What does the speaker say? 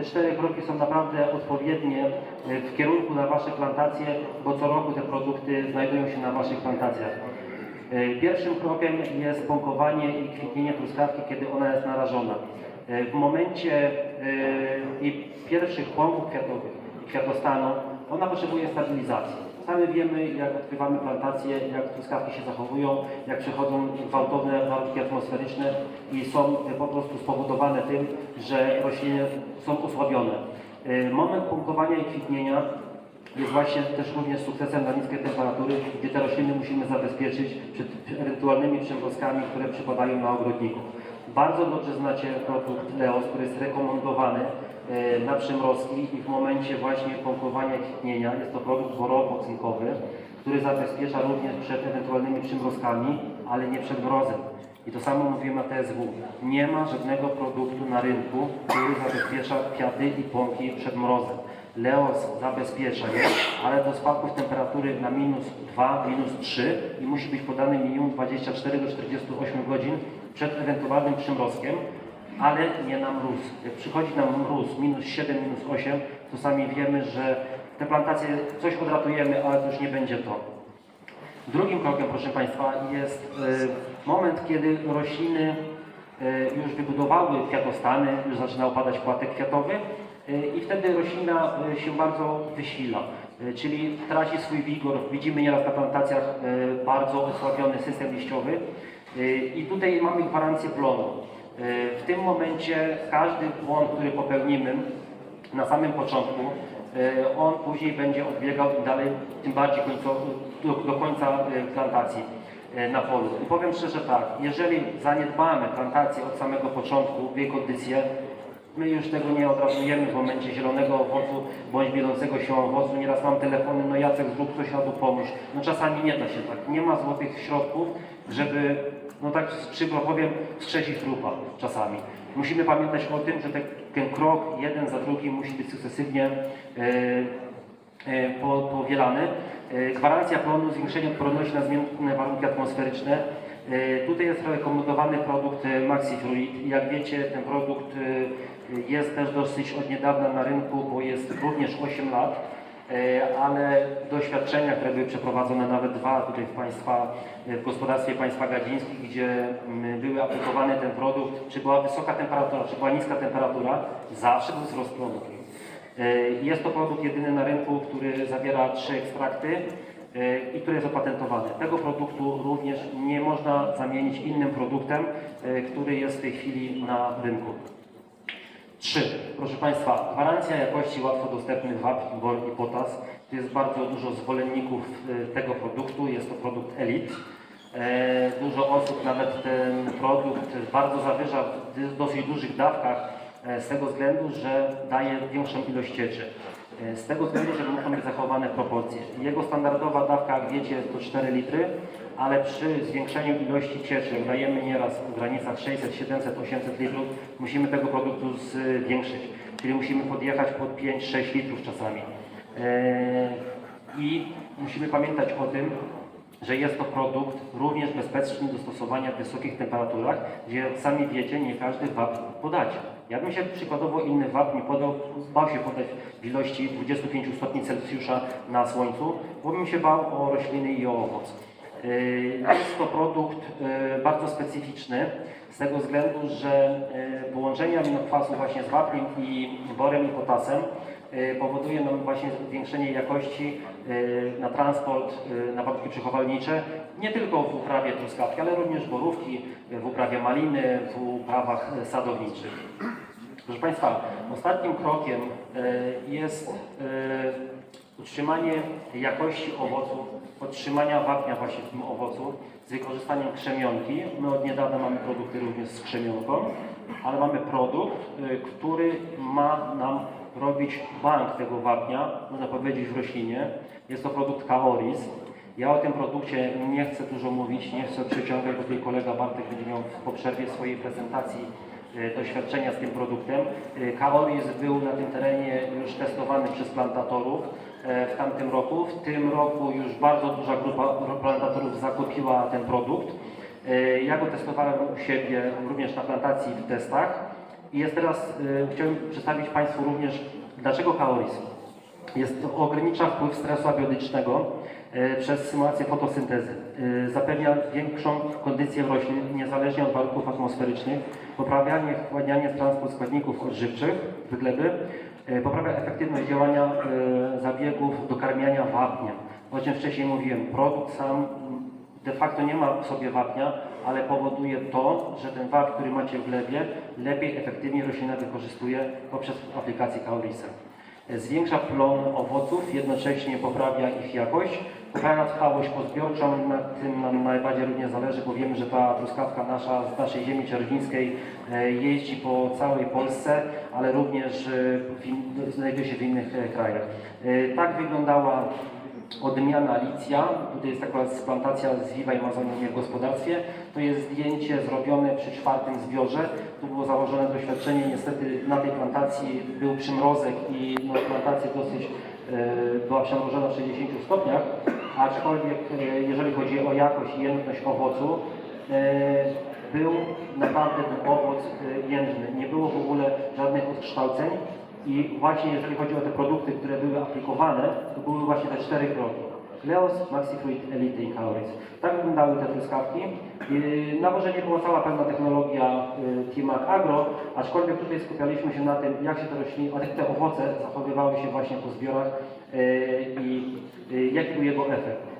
te cztery kroki są naprawdę odpowiednie e, w kierunku na Wasze plantacje, bo co roku te produkty znajdują się na Waszych plantacjach. E, Pierwszym krokiem jest pąkowanie i kwitnienie truskawki, kiedy ona jest narażona. E, W momencie i pierwszych pąków kwiatowych i kwiatostanu ona potrzebuje stabilizacji. Sami wiemy, jak odkrywamy plantacje, jak truskawki się zachowują, jak przechodzą gwałtowne warunki atmosferyczne i są e, po prostu spowodowane tym, że rośliny są osłabione. E, Moment pąkowania i kwitnienia jest właśnie też również sukcesem na niskie temperatury, gdzie te rośliny musimy zabezpieczyć przed ewentualnymi przymrozkami, które przypadają na ogrodników. Bardzo dobrze znacie produkt Leos, który jest rekomendowany na przymrozki i w momencie właśnie pompowania kwitnienia jest to produkt borowo-cynkowy, który zabezpiecza również przed ewentualnymi przymrozkami, ale nie przed mrozem. I to samo mówimy na TSW. Nie ma żadnego produktu na rynku, który zabezpiecza kwiaty i pąki przed mrozem. Leos zabezpiecza je, ale do spadków temperatury na minus 2, minus 3 i musi być podany minimum 24 do 48 godzin przed ewentualnym przymrozkiem, ale nie na mróz. Jak przychodzi nam mróz minus 7, minus 8, to sami wiemy, że te plantacje coś odratujemy, ale już nie będzie to. Drugim krokiem, proszę Państwa, jest e, moment, kiedy rośliny e, już wybudowały kwiatostany, już zaczyna opadać płatek kwiatowy e, i wtedy roślina się bardzo wyświla, e, czyli traci swój wigor. Widzimy nieraz na plantacjach bardzo osłabiony system liściowy i tutaj mamy gwarancję plonu. E, W tym momencie każdy błąd, który popełnimy na samym początku, e, on później będzie odbiegał dalej, tym bardziej do, do końca e, plantacji na polu. I powiem szczerze tak, jeżeli zaniedbamy plantację od samego początku jej kondycję, my już tego nie odrazujemy w momencie zielonego owocu bądź bielącego się owocu. Nieraz mam telefony, no Jacek zrób coś albo pomóż. No czasami nie da się tak. Nie ma złotych środków, żeby, no tak przykro powiem, skrzesić trupa czasami. Musimy pamiętać o tym, że te, ten krok jeden za drugim musi być sukcesywnie e, po, powielany. E, Gwarancja plonu, zwiększenie odporności na zmienne warunki atmosferyczne. E, Tutaj jest rekomendowany produkt e, MaxiFruit. Jak wiecie, ten produkt e, jest też dosyć od niedawna na rynku, bo jest również 8 lat. E, ale doświadczenia, które były przeprowadzone nawet dwa tutaj w państwa, e, w gospodarstwie państwa gadzińskich, gdzie mm, były aplikowane ten produkt, czy była wysoka temperatura, czy była niska temperatura, zawsze był wzrost plonu. E, Jest to produkt jedyny na rynku, który zawiera trzy ekstrakty i który jest opatentowany. Tego produktu również nie można zamienić innym produktem, który jest w tej chwili na rynku. 3. Proszę Państwa, gwarancja jakości łatwo dostępnych wapń, bor i potas. Tu jest bardzo dużo zwolenników e, tego produktu. Jest to produkt Elite. E, Dużo osób nawet ten produkt bardzo zawyża w dosyć dużych dawkach e, z tego względu, że daje większą ilość cieczy. E, Z tego względu, że być zachowane proporcje. Jego standardowa dawka, jak wiecie, to 4 litry, ale przy zwiększeniu ilości cieczy, dajemy nieraz w granicach 600, 700, 800 litrów, musimy tego produktu zwiększyć. Czyli musimy podjechać pod 5-6 litrów czasami. E, I musimy pamiętać o tym, że jest to produkt również bezpieczny do stosowania w wysokich temperaturach, gdzie sami wiecie, nie każdy wapń podacie. Ja bym się przykładowo inny wapń nie podał, bał się podać w ilości 25 stopni Celsjusza na słońcu, bo bym się bał o rośliny i o owoc. Yy, Jest to produkt yy, bardzo specyficzny z tego względu, że yy, połączenie aminokwasów właśnie z wapniem i borem i potasem powoduje nam właśnie zwiększenie jakości yy, na transport, yy, na warunki przechowalnicze, nie tylko w uprawie truskawki, ale również borówki, w uprawie maliny, w uprawach sadowniczych. Proszę Państwa, ostatnim krokiem e, jest e, utrzymanie jakości owocu, podtrzymania wapnia właśnie w tym owocu z wykorzystaniem krzemionki. My od niedawna mamy produkty również z krzemionką, ale mamy produkt, e, który ma nam robić bank tego wapnia, można powiedzieć w roślinie. Jest to produkt Kaoris. Ja o tym produkcie nie chcę dużo mówić, nie chcę przeciągać, bo tutaj kolega Bartek będzie miał po przerwie swojej prezentacji e, doświadczenia z tym produktem. E, Kaoris był na tym terenie już testowany przez plantatorów e, w tamtym roku. W tym roku już bardzo duża grupa plantatorów zakupiła ten produkt. Ja go testowałem u siebie również na plantacji w testach. I jest teraz, y, chciałbym przedstawić Państwu również, dlaczego kaoris. Jest to ogranicza wpływ stresu abiotycznego e, przez symulację fotosyntezy. E, Zapewnia większą kondycję roślin niezależnie od warunków atmosferycznych, poprawianie wchłaniania transport składników odżywczych w gleby, e, poprawia efektywność działania e, zabiegów dokarmiania wapniem. O czym wcześniej mówiłem, produkt sam de facto nie ma w sobie wapnia, ale powoduje to, że ten wapń, który macie w glebie, lepiej, efektywniej roślina wykorzystuje poprzez aplikację kaolisa. Zwiększa plon owoców, jednocześnie poprawia ich jakość, poprawia trwałość pozbiorczą, na tym nam najbardziej również zależy, bo wiemy, że ta truskawka nasza z naszej ziemi czerwińskiej e, jeździ po całej Polsce, ale również e, znajduje się w innych e, krajach. Tak wyglądała odmiana licja, tutaj jest taka plantacja z Viva Amazonii w gospodarstwie, to jest zdjęcie zrobione przy czwartym zbiorze, tu było założone doświadczenie, niestety na tej plantacji był przymrozek i no, plantacja dosyć e, była przemrożona w 60 stopniach, aczkolwiek e, jeżeli chodzi o jakość i jędrność owocu, e, był naprawdę ten owoc jędrny, nie było w ogóle żadnych odkształceń, i właśnie jeżeli chodzi o te produkty, które były aplikowane, to były właśnie te cztery kroki. Leos, Maxifruit, Elite i Calories. Tak wyglądały te truskawki. Yy, Nawożenie była cała pewna technologia Timac Agro, aczkolwiek tutaj skupialiśmy się na tym, jak się te rośliny, a te owoce zachowywały się właśnie po zbiorach yy, i jaki był jego efekt.